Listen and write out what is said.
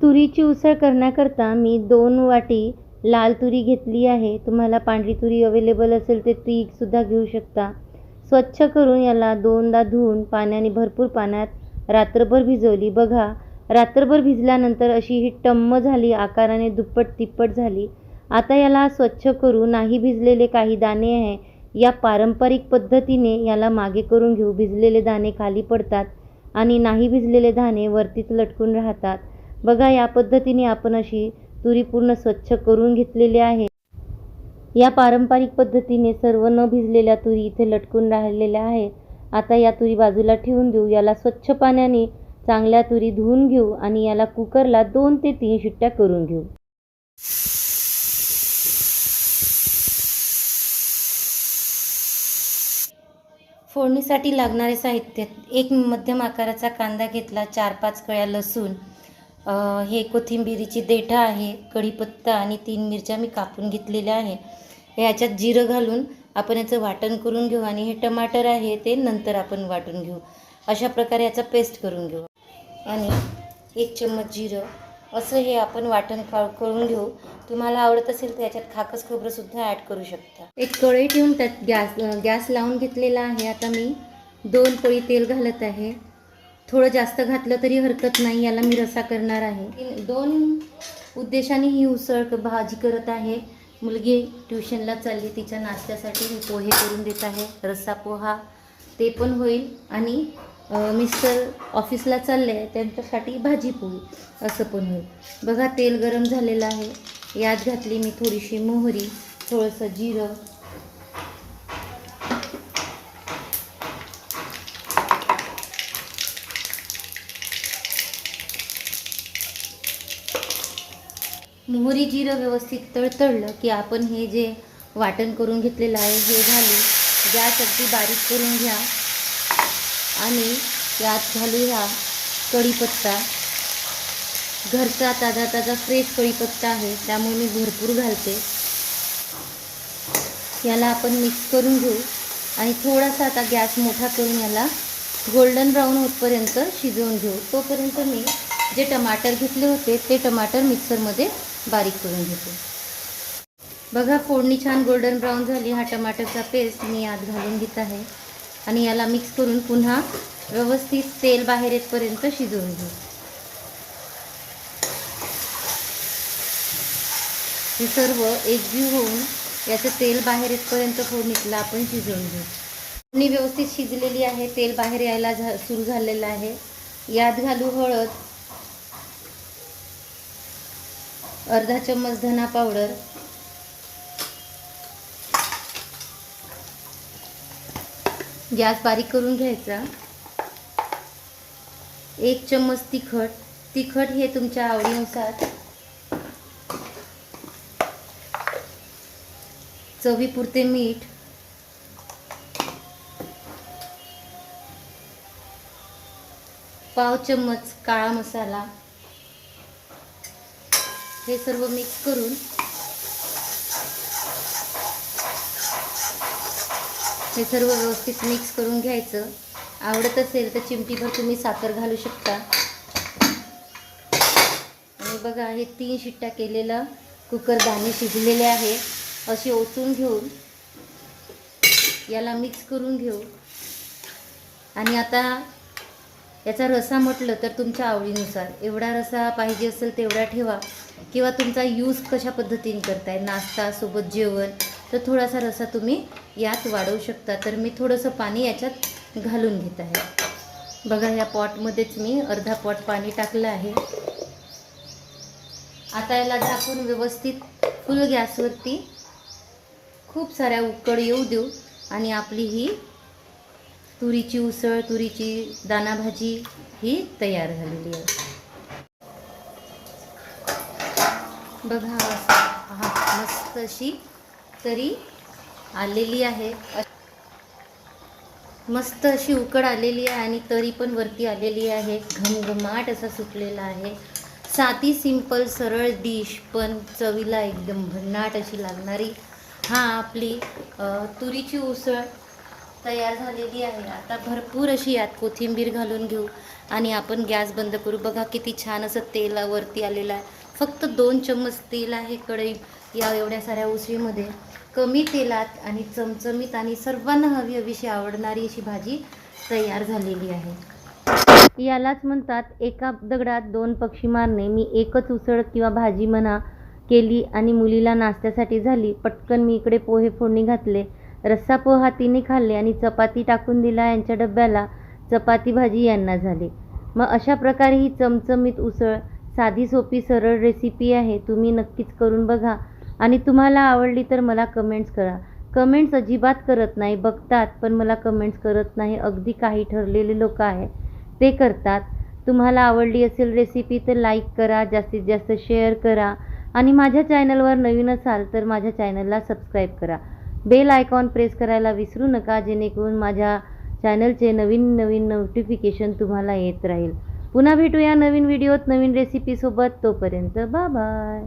तुरीची उसळ करण्याकरता मी दोन वाटी लाल तुरी घेतली आहे. तुम्हाला पांढरी तुरी अवेलेबल असेल तर तीसुद्धा घेऊ शकता. स्वच्छ करून याला दोनदा धुवून पाण्याने भरपूर पाण्यात रात्रभर भिजवली. बघा रात्रभर भिजल्यानंतर अशी ही टम्म झाली आकाराने दुप्पट तिप्पट झाली. आता याला स्वच्छ करू नाही भिजलेले काही दाणे आहे. या पारंपरिक पद्धतीने याला मागे करून घेऊ. भिजलेले दाणे खाली पडतात आणि नाही भिजलेले दाणे वरतीच लटकून राहतात. बघा या पद्धतीने आपण अशी तुरी पूर्ण स्वच्छ करून घेतलेली आहे. या पारंपरिक पद्धतीने सर्व न भिजलेल्या तुरी इथे लटकून राहिलेल्या आहेत. आता या तुरी बाजूला ठेवून देऊ. याला स्वच्छ पाण्याने चांगल्या तुरी धुवून घेऊ आणि याला कुकरला दोन ते तीन शिट्ट्या करून घेऊ. फोडणीसाठी लागणारे साहित्य. एक मध्यम आकाराचा कांदा घेतला चार पाच कळ्या लसूण हे कोथिंबिरीची देठा आहे कढीपत्ता आणि तीन मिरच्या मी कापून घेतलेल्या आहे याच्यात जिरं घालून आपण याचं वाटण करून घेऊ आणि हे टमाटर आहे ते नंतर आपण वाटून घेऊ. अशा प्रकारे याचा पेस्ट करून घेऊ. आणि एक चम्मच जिरं असं हे आपण वाटण करून घेऊ. तुम्हाला आवडत असेल तर याच्यात खाकस खोबरंसुद्धा ॲड करू शकता. एक कळई ठेवून त्यात गॅस गॅस लावून घेतलेला आहे. आता मी दोन पळी तेल घालत आहे. थोडं जास्त घातलं तरी हरकत नाही याला मी रसा करणार आहे. दोन उद्देशाने ही उसळ भाजी करत आहे. मुलगी ट्युशनला चालली तिच्या नाश्त्यासाठी मी पोहे करून देत आहे. रस्सा पोहा ते पण होईल. आणि मिस्टर ऑफिसला चालले आहे त्यांच्यासाठी भाजी पोळी असं पण होईल. बघा तेल गरम झालेलं आहे. यात घातली मी थोडीशी मोहरी थोडंसं जिरं मोहरी जिरं व्यवस्थित तळतळलं की आपण हे जे वाटण करून घेतलेलं आहे हे घालू गॅस अगदी बारीक करून घ्या. आणि यात घालूया कढीपत्ता. घरचा ताजा ताजा फ्रेश कढीपत्ता आहे त्यामुळे मी भरपूर घालते. याला आपण मिक्स करून घेऊ. आणि थोडासा आता गॅस मोठा करून याला गोल्डन ब्राऊन होतपर्यंत शिजवून घेऊ. तोपर्यंत मी जे टमाटर घेतले होते ते टमाटर मिक्सरमध्ये बारीक करून घेते. बघा फोडणी छान गोल्डन ब्राऊन झाली. हा टमाटरचा पेस्ट मी आत घालून घेत आहे. आणि याला मिक्स करून पुन्हा व्यवस्थित तेल बाहेर येतपर्यंत शिजवून घेऊ हे सर्व एकजीव होऊन याचं तेल बाहेर येतपर्यंत फोडणीतला आपण शिजवून घेऊ. फोडणी व्यवस्थित शिजलेली आहे. तेल बाहेर यायला झा सुरू झालेलं आहे. यात घालू हळद. अर्धा चम्मच धना पावडर. गॅस बारीक करून घ्यायचा. एक चम्मच तिखट. तिखट हे तुमच्या आवडीनुसार. चवीपुरते मीठ. पाव चम्मच काळा मसाला. हे सर्व मिक्स करून हे सर्व व्यवस्थित मिक्स करून घ्यायचं. आवडत असेल तर चिमटीभर तुम्ही साखर घालू शकता. आणि बघा हे तीन शिट्ट्या केलेलं कुकर दाणे शिजलेले आहे. असे ओतून घेऊन याला मिक्स करून घेऊ. आणि आता याचा रसा म्हटलं तर तुमच्या आवडीनुसार. एवढा रसा पाहिजे असेल तेवढा ठेवा. किंवा तुमचा यूज कशा पद्धतीने करताय? नाश्ता सोबत जेवण तर थोडासा रसा तुम्ही यात वाढवू शकता. तर मी थोडंसं पाणी याच्यात घालून घेत आहे. बघा या पॉटमध्येच मी अर्धा पॉट पाणी टाकलं आहे. आता याला झाकून व्यवस्थित फुल गॅसवरती खूप साऱ्या उकड येऊ देऊ आणि आपली ही तुरीची उसळ तुरीची दाना भाजी ही तयार झालेली आहे. बघा हा मस्त अशी तरी आलेली आहे. मस्त अशी उकड आलेली आहे आणि तरी पण वरती आलेली आहे. घमघमाट असा सुटलेला आहे. साधी सिंपल सरळ डिश पण चवीला एकदम भन्नाट अशी लागणारी. हा आपली तुरीची उसळ तयार झालेली आहे. आता भरपूर अशी यात कोथिंबीर घालून घेऊ आणि आपण गॅस बंद करू. बघा किती छान असं तेलावरती आलेलं आहे. फक्त दोन चम्मच तेल आहे कढई या एवढ्या साऱ्या उसळीमध्ये. कमी तेलात आणि चमचमीत आणि सर्वांना हवी हवीशी आवडणारी अशी भाजी तयार झालेली आहे. यालाच म्हणतात एका दगडात दोन पक्षी मारणे. मी एकच उसळ किंवा भाजी म्हणा केली आणि मुलीला नाश्त्यासाठी झाली. पटकन मी इकडे पोहे फोडणी घातले. रस्सा पोहा तिने खाल्ले आणि चपाती टाकून दिला यांच्या डब्याला. चपाती भाजी यांना झाली. मग अशा प्रकारे ही चमचमीत उसळ साधी सोपी सरळ रेसिपी आहे तुम्ही नक्कीच करून बघा. आणि तुम्हाला आवडली तर मला कमेंट्स करा. कमेंट्स अजिबात करत नाही बघतात पण मला कमेंट्स करत नाही. अगदी काही ठरलेले लोक आहे ते करतात. तुम्हाला आवडली असेल रेसिपी तर लाईक करा जास्तीत जास्त शेअर करा. आणि माझ्या चॅनलवर नवीन असाल तर माझ्या चॅनलला सबस्क्राईब करा. बेल आयकॉन प्रेस करायला विसरू नका जेणेकरून माझ्या चॅनलचे नवीन नवीन नोटिफिकेशन तुम्हाला येत राहील. पुन्हा भेटूया नवीन व्हिडिओत नवीन रेसिपीसोबत तोपर्यंत बा बाय.